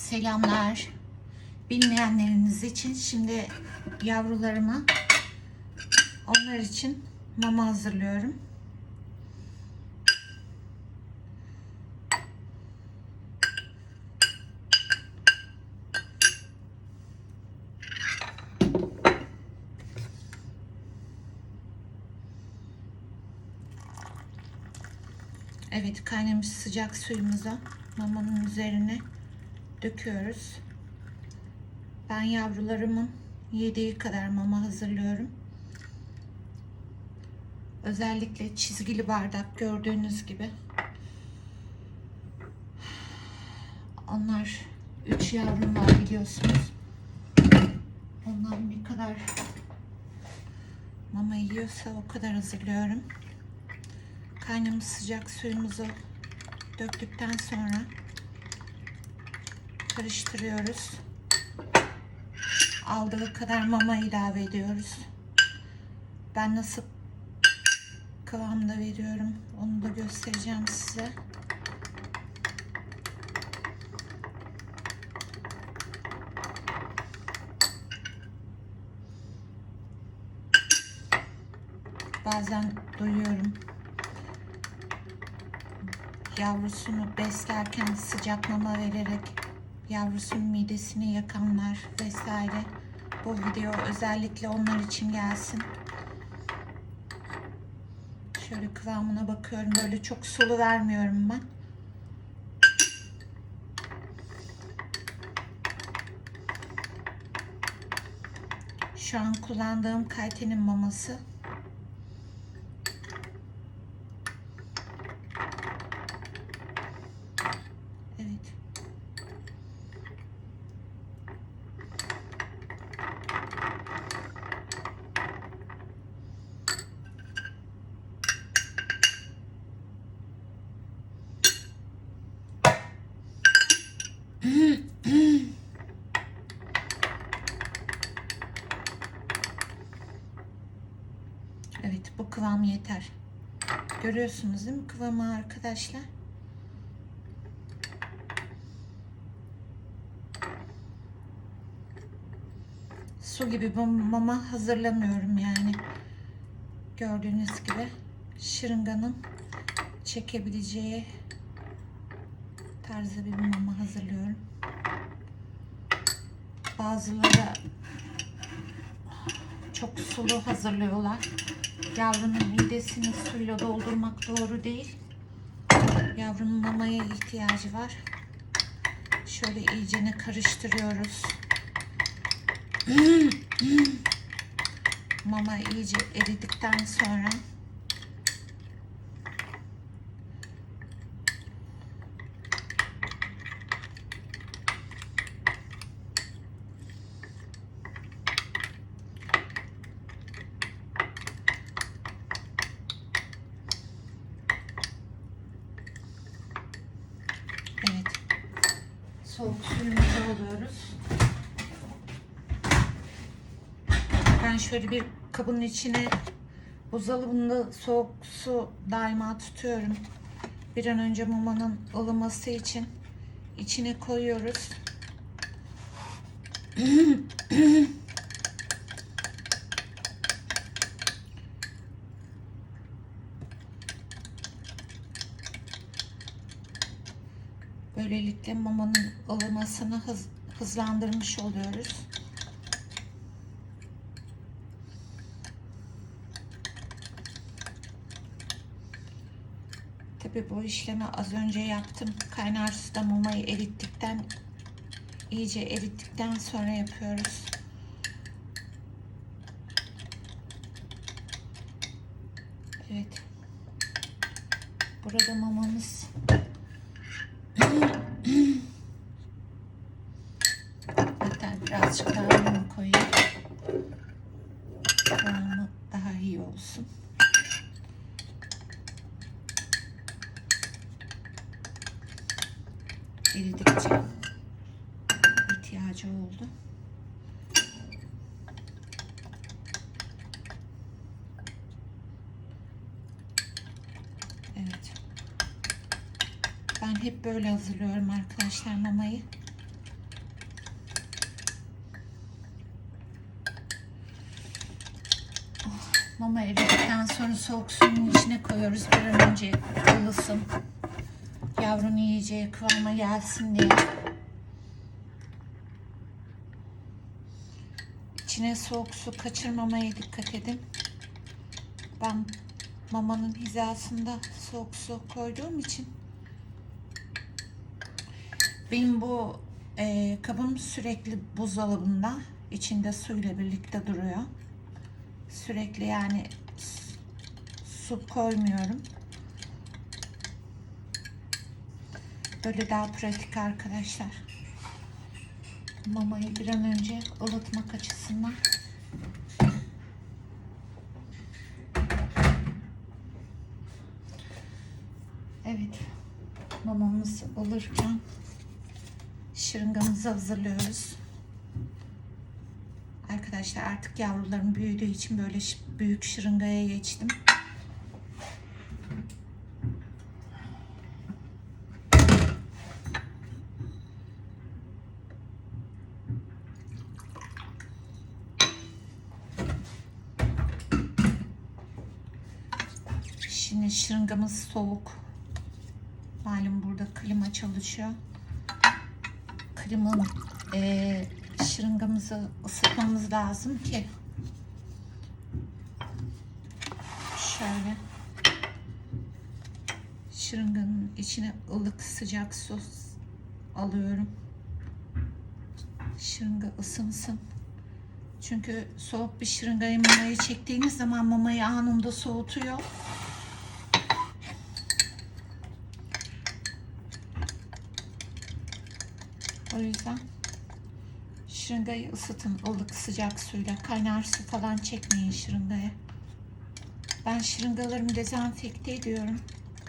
Selamlar. Bilmeyenleriniz için şimdi yavrularıma onlar için mama hazırlıyorum. Evet kaynamış sıcak suyumuza mamanın üzerine döküyoruz. Ben yavrularımın yediği kadar mama hazırlıyorum. Özellikle çizgili bardak gördüğünüz gibi. Onlar üç yavrum var biliyorsunuz. Ondan ne kadar mama yiyorsa o kadar hazırlıyorum. Kaynamış sıcak suyumuzu döktükten sonra karıştırıyoruz. Aldığı kadar mama ilave ediyoruz. Ben nasıl kıvamda veriyorum onu da göstereceğim size. Bazen duyuyorum yavrusunu beslerken sıcak mama vererek yavrusunun midesini yakanlar vesaire. Bu video özellikle onlar için gelsin. Şöyle kıvamına bakıyorum. Böyle çok sulu vermiyorum ben. Şu an kullandığım kalitenin maması. Evet. Evet bu kıvam yeter. Görüyorsunuz değil mi kıvamı arkadaşlar? Su gibi mama hazırlamıyorum yani. Gördüğünüz gibi şırınganın çekebileceği tarzda bir mama hazırlıyorum. Bazıları çok sulu hazırlıyorlar. Yavrunun midesini suyla doldurmak doğru değil. Yavrunun mamaya ihtiyacı var. Şöyle iyicene karıştırıyoruz. Mama iyice eridikten sonra Evet. Soğuk suyumuzu alıyoruz. Ben şöyle bir kabın içine buzdolabında soğuk su daima tutuyorum. Bir an önce mamanın ılıması için içine koyuyoruz. Böylelikle mamanın ılımasını hız, hızlandırmış oluyoruz. Tabi bu işlemi az önce yaptım. Kaynar suda mamayı erittikten iyice erittikten sonra yapıyoruz. Evet. Burada mamamız birazcık daha limon koyayım. Kıvamı daha iyi olsun. Eridikçe ihtiyacı oldu. Evet. Ben hep böyle hazırlıyorum arkadaşlar mamayı. Mama eridikten sonra soğuk suyun içine koyuyoruz. Bir an önce ılısın. Yavrun yiyeceği kıvama gelsin diye. İçine soğuk su kaçırmamaya dikkat edin. Ben mamanın hizasında soğuk su koyduğum için benim bu e, kabım sürekli buzdolabında içinde suyla birlikte duruyor. Sürekli yani su koymuyorum. Böyle daha pratik arkadaşlar. Mamayı bir an önce ılıtmak açısından. Evet. Mamamız olurken şırıngamızı hazırlıyoruz. Arkadaşlar artık yavrularım büyüdüğü için böyle büyük şırıngaya geçtim. Şimdi şırıngamız soğuk. Malum burada klima çalışıyor. Klimanın eee şırıngamızı ısıtmamız lazım ki şöyle şırınganın içine ılık sıcak su alıyorum. Şırınga ısınsın. Çünkü soğuk bir şırıngayı mamayı çektiğiniz zaman mamayı anında soğutuyor. O yüzden şırıngayı ısıtın ılık sıcak suyla. Kaynar su falan çekmeyin şırıngaya. Ben şırıngalarımı dezenfekte ediyorum.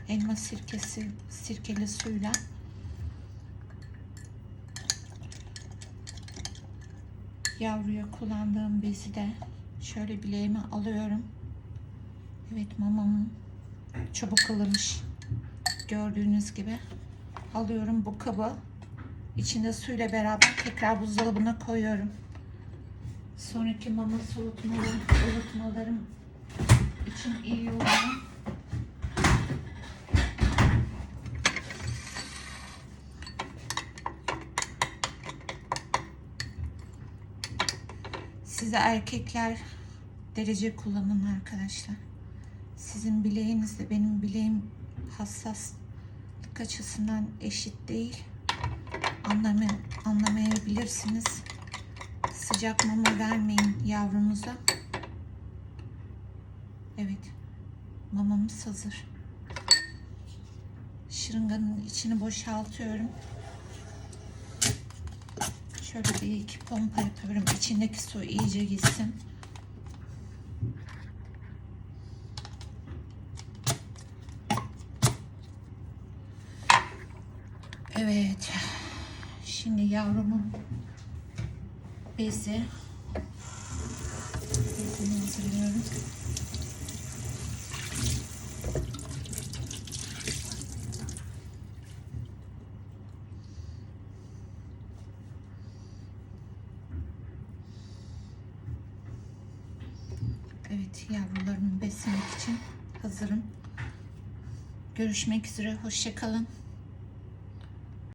Elma sirkesi, sirkeli suyla. Yavruya kullandığım bezi de şöyle bileğime alıyorum. Evet mamamın çabuk ılımış. Gördüğünüz gibi alıyorum bu kabı İçinde suyla beraber tekrar buzdolabına koyuyorum. Sonraki mama soğutmalarım, ılıtmalarım için iyi oluyor. Size erkekler derece kullanın arkadaşlar. Sizin bileğinizle benim bileğim hassaslık açısından eşit değil anlamı, anlamayabilirsiniz. Sıcak mama vermeyin yavrunuza. Evet. Mamamız hazır. Şırınganın içini boşaltıyorum. Şöyle bir iki pompa yapıyorum. İçindeki su iyice gitsin. Evet. Şimdi yavrumun bezi bezini hazırlıyorum. Evet yavrularımı beslemek için hazırım. Görüşmek üzere. Hoşçakalın.